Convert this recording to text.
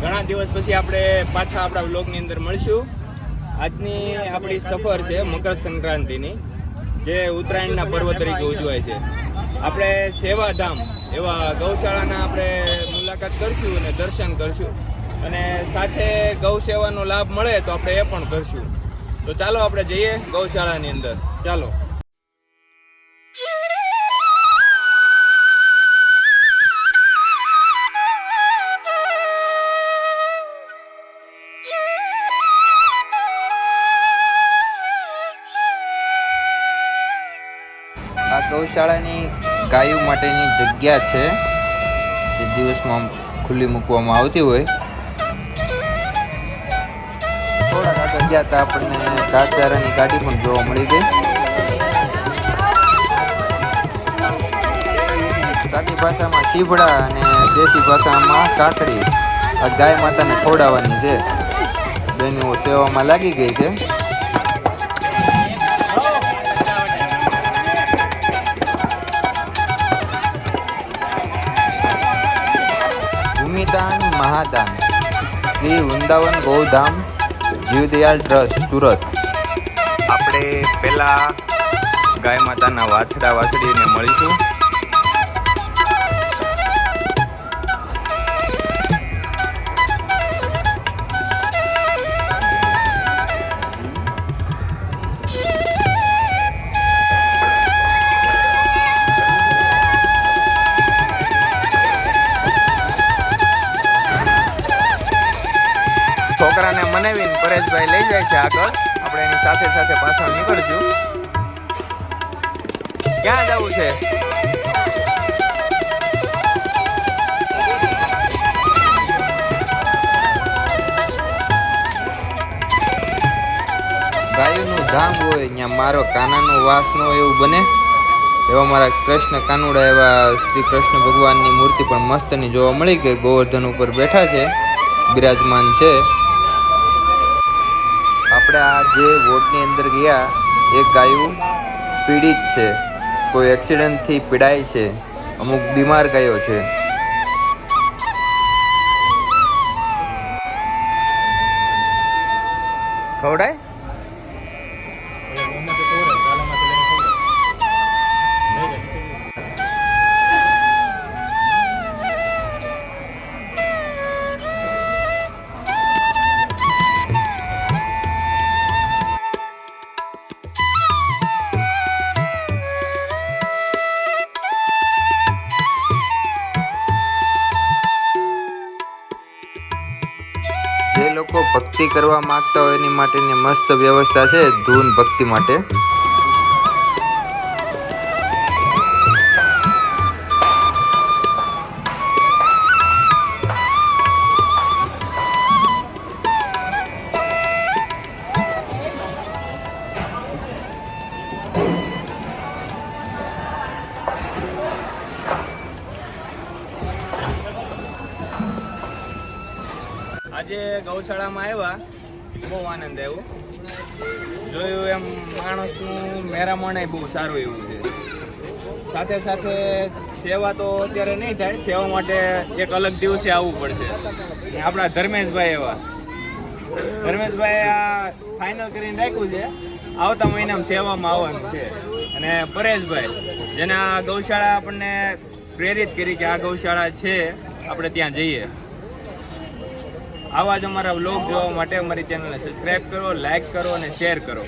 ઘણા દિવસ પછી આપણે પાછા આપણા વ્લોગની અંદર મળશું. આજની આપણી સફર છે મકર સંક્રાંતિની, જે ઉત્તરાયણના પર્વ તરીકે ઉજવાય છે. આપણે સેવાધામ એવા ગૌશાળાના આપણે મુલાકાત કરશું અને દર્શન કરશું. અને સાથે ગૌ સેવાનો લાભ મળે તો આપણે એ પણ કરશું. તો ચાલો આપણે જઈએ ગૌશાળાની અંદર. ચાલો. ગૌશાળાની ગાયો માટેની જગ્યા છે. જે દિવસમાં ખુલ્લી મૂકવામાં આવતી હોય. થોડાક આગળ ગયા હતા આપણને ઘાસચારાની ગાડી પણ જોવા મળી ગઈ. સાદી ભાષામાં શીભડા અને દેશી ભાષામાં કાકડી. આ ગાય માતાને ખવડાવવાની છે. બહેનો સેવામાં લાગી ગઈ છે. મહાદાન. શ્રી વૃંદાવન ગૌધામ જીવદયાળ ટ્રસ્ટ સુરત. આપણે પહેલા ગાય માતાના વાછડા વાછડીને મળીશું. છોકરાને મનાવીને પરેશભાઈ લઈ જાય છે આગળ. આપણે એની સાથે સાથે પાછળ નીકળજો. ક્યાં જવું છે? ગાયોનું ધામ હોય, ત્યાં મારો કાનાનો વાસ ન હોય એવું બને. એવા મારા કૃષ્ણ કાનુડા, એવા શ્રી કૃષ્ણ ભગવાનની મૂર્તિ પણ મસ્તની જોવા મળી કે ગોવર્ધન ઉપર બેઠા છે. બિરાજમાન છે. આપણે આ જે વોર્ડની અંદર ગયા એ ગાયું પીડિત છે. કોઈ એક્સિડન્ટથી પીડાય છે. અમુક બીમાર ગાયો છે. ખવડાય? ભક્તિ કરવા માંગતા હોય એની માટેની મસ્ત વ્યવસ્થા છે ધૂન ભક્તિ માટે. આજે ગૌશાળામાં આવ્યા. બહુ આનંદ આવ્યો. જોયું એમ માણસનું મેરામણ બહુ સારું એવું છે. સાથે સાથે સેવા તો અત્યારે નહીં થાય, સેવા માટે એક અલગ દિવસે આવવું પડશે. આપણા ધર્મેશભાઈ એવા. ધર્મેશભાઈ આ ફાઇનલ કરીને રાખ્યું છે. આવતા મહિનામાં સેવામાં આવવાનું છે. અને પરેશભાઈ, જેને આ ગૌશાળા આપણને પ્રેરિત કરી કે આ ગૌશાળા છે, આપણે ત્યાં જઈએ. આવા જ અમારા વ્લોગ જોવા માટે અમારી ચેનલને સબસ્ક્રાઈબ કરો લાઈક કરો અને શેર કરો.